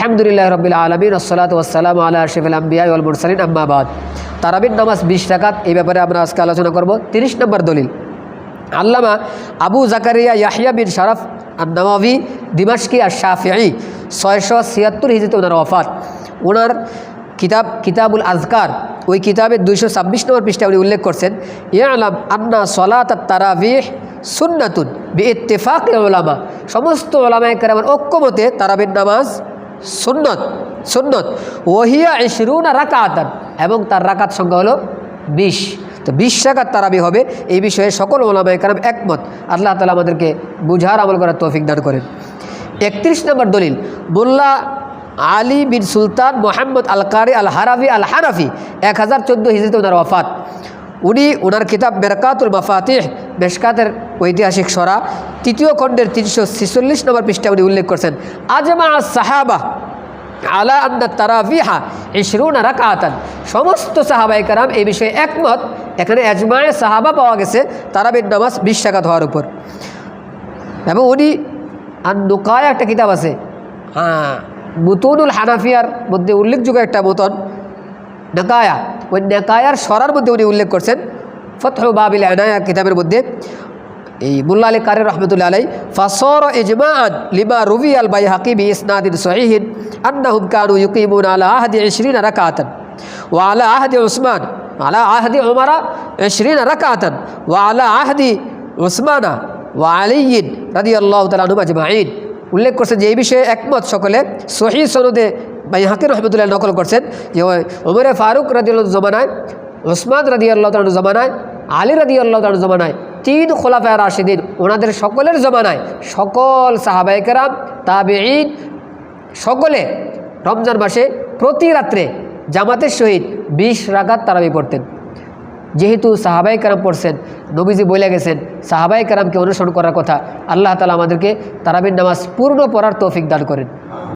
আলহামদুলিল্লাহ রবিল আলমিন, আসসালাত ওয়াসালাম আল্লাহ আশিফুল আম্বিয়া ওয়াল মুরসালিন আম্মাবাদ তারাবিন নামাজ বিশ টাকাত এই ব্যাপারে আমরা আজকে আলোচনা করব। তিরিশ নম্বর দলিল। আল্লামা আবু জাকারিয়া ইয়াহিয়া বিন শরফ নওয়াবি দিমাশকি আর শাফিঈ ছয়শো ছিয়াত্তর হিজিতে ওনার ওফাত ওনার কিতাব কিতাবুল আজকার ওই কিতাবের দুইশো ছাব্বিশ নম্বর পৃষ্ঠা উনি উল্লেখ করছেন, ইয়ালাম আন্না সলাত তারাবিহ সুন্নাতুন বি ইত্তেফাক ওলামা সমস্ত ওলামায় কেরামের ঐক্যমতে তারাবির নামাজ সুন্নত সুন্নত। ওহিয়া ইশরুনা রাকাতান। এবং তার রাকাত সংখ্যা হলো বিশ। তো বিশ রাকাত তারাবি হবে। এই বিষয়ে সকল ওলামায় কারণ একমত। আল্লাহ তালা আমাদেরকে বুঝার আমল করার তৌফিক দান করেন। একত্রিশ নম্বর দলিল, মোল্লা আলী বিন সুলতান মোহাম্মদ আল কারি আল হারাফি আল হানাফি এক হাজার চোদ্দ হিজড়িতে ওনার ওয়াফাত। উনি ওনার কিতাব বেরকাতুল মাফাতিহ, বেশকাতের ঐতিহাসিক সরা, তৃতীয় খণ্ডের তিনশো ছেচল্লিশ নম্বর পৃষ্ঠা উনি উল্লেখ করছেন, আজমা সাহাবা আলা আন্না তারাবিহা ইশরুনা রাকাতান। সমস্ত সাহাবাই কারাম এই বিষয়ে একমত, এখানে এজমায় সাহাবা পাওয়া গেছে তারাবির নামাজ বিশ টাকা হওয়ার উপর। এবং উনি আর নোকায় একটা কিতাব আছে হ্যাঁ মুতুনুল হানাফিয়ার মধ্যে উল্লেখযোগ্য একটা মতন নেকায়া ওই নেকায়ার সরার মধ্যে উনি উল্লেখ করছেন, ফতহ বাবিল আনায়া কিতাবের মধ্যে। এই মুল্লা আলী কারি রহমতুল্লাহ আলাই ফাসর ইজমান লিমা রুবি আল বাই হাকিবি ইসনাদিন সহিহিন আন্নাহুম কানু ইউকিমুন আলা আহদি ইশরিন রাকাতান ওয়া আলা আহদি উসমান, আলা আহদি উমারা ইশরিন রাকাতান ওয়া আলা আহদি উসমানা ওয়া আলিয়িন রাদিয়াল্লাহু তাআলা আনহুম আজমাইন উল্লেখ করছেন যে এই বিষয়ে একমত সকলে সহি সনদে বাই হাকির রহমতুল্লাহ নকল করছেন। যে ওমরে ফারুক রাদিউল্লাহ জমানায় ওসমান রাদি আল্লাহ জমানায়, আলী রাদি আল্লাহ জমানায়, তিন খোলাফায় রাশিদিন, ওনাদের সকলের জমানায় সকল সাহাবাইকেরাম তাবেঈন সকলে রমজান মাসে প্রতি রাত্রে জামাতের সহিত বিশ রাগাত তারাবি পড়তেন। যেহেতু সাহাবাই কারাম পড়ছেন, নবীজি বলে গেছেন সাহাবাই কারামকে অনুসরণ করার কথা, আল্লাহ তালা আমাদেরকে তারাবির নামাজ পূর্ণ পড়ার তৌফিক দান করেন।